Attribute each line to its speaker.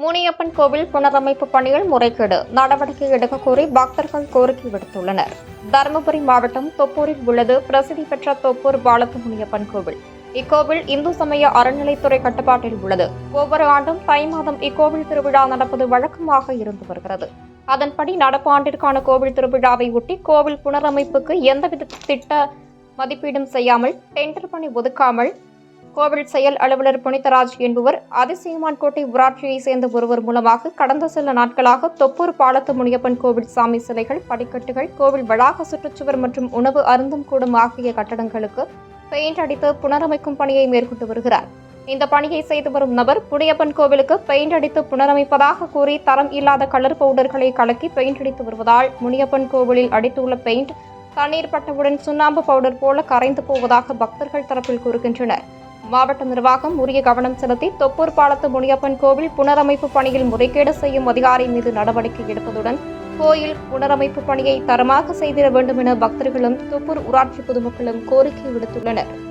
Speaker 1: முனியப்பன் கோவில் புனரமைப்பு பணிகள் முறைகேடு. நடவடிக்கை எடுக்க கோரி பக்தர்கள் கோரிக்கை விடுத்துள்ளனர். தருமபுரி மாவட்டம் தொப்பூரில் உள்ளது. பிரசித்தி பெற்ற தொப்பூர் பாலத்து முனியப்பன் கோவில். இக்கோவில் இந்து சமய அறநிலைத்துறை கட்டுப்பாட்டில் உள்ளது. ஒவ்வொரு ஆண்டும் தை மாதம் இக்கோவில் திருவிழா நடப்பது வழக்கமாக இருந்து வருகிறது. அதன்படி நடப்பு ஆண்டிற்கான கோவில் திருவிழாவை ஒட்டி கோவில் புனரமைப்புக்கு எந்தவித திட்ட மதிப்பீடும் செய்யாமல் டெண்டர் பணி ஒதுக்காமல் கோவில் செயல் அலுவலர் புனிதராஜ் என்பவர் அதிசயமான் கோட்டை ஊராட்சியை சேர்ந்த ஒருவர் மூலமாக கடந்த சில நாட்களாக தொப்பூர் பாலத்து முனியப்பன் கோவில் சாமி சிலைகள் படிக்கட்டுகள் கோவில் வளாக சுற்றுச்சுவர் மற்றும் உணவு அருந்தும் கூடம் ஆகிய கட்டடங்களுக்கு பெயிண்ட் அடித்து புனரமைக்கும் பணியை மேற்கொண்டு வருகிறார். இந்த பணியை செய்து வரும் நபர் புனியப்பன் கோவிலுக்கு பெயிண்ட் அடித்து புனரமைப்பதாக கூறி தரம் இல்லாத கலர் பவுடர்களை கலக்கி பெயிண்ட் அடித்து வருவதால் முனியப்பன் கோவிலில் அடித்துள்ள பெயிண்ட் தண்ணீர் பட்டவுடன் சுண்ணாம்பு பவுடர் போல கரைந்து போவதாக பக்தர்கள் தரப்பில் கூறுகின்றனர். மாவட்ட நிர்வாகம் உரிய கவனம் செலுத்தி தொப்பூர் பாலத்து முனியப்பன் கோவில் புனரமைப்பு பணியில் முறைகேடு செய்யும் அதிகாரி மீது நடவடிக்கை எடுப்பதுடன் கோயில் புனரமைப்பு பணியை தரமாக செய்திட வேண்டும் என பக்தர்களும் தொப்பூர் ஊராட்சி பொதுமக்களும் கோரிக்கை விடுத்துள்ளனர்.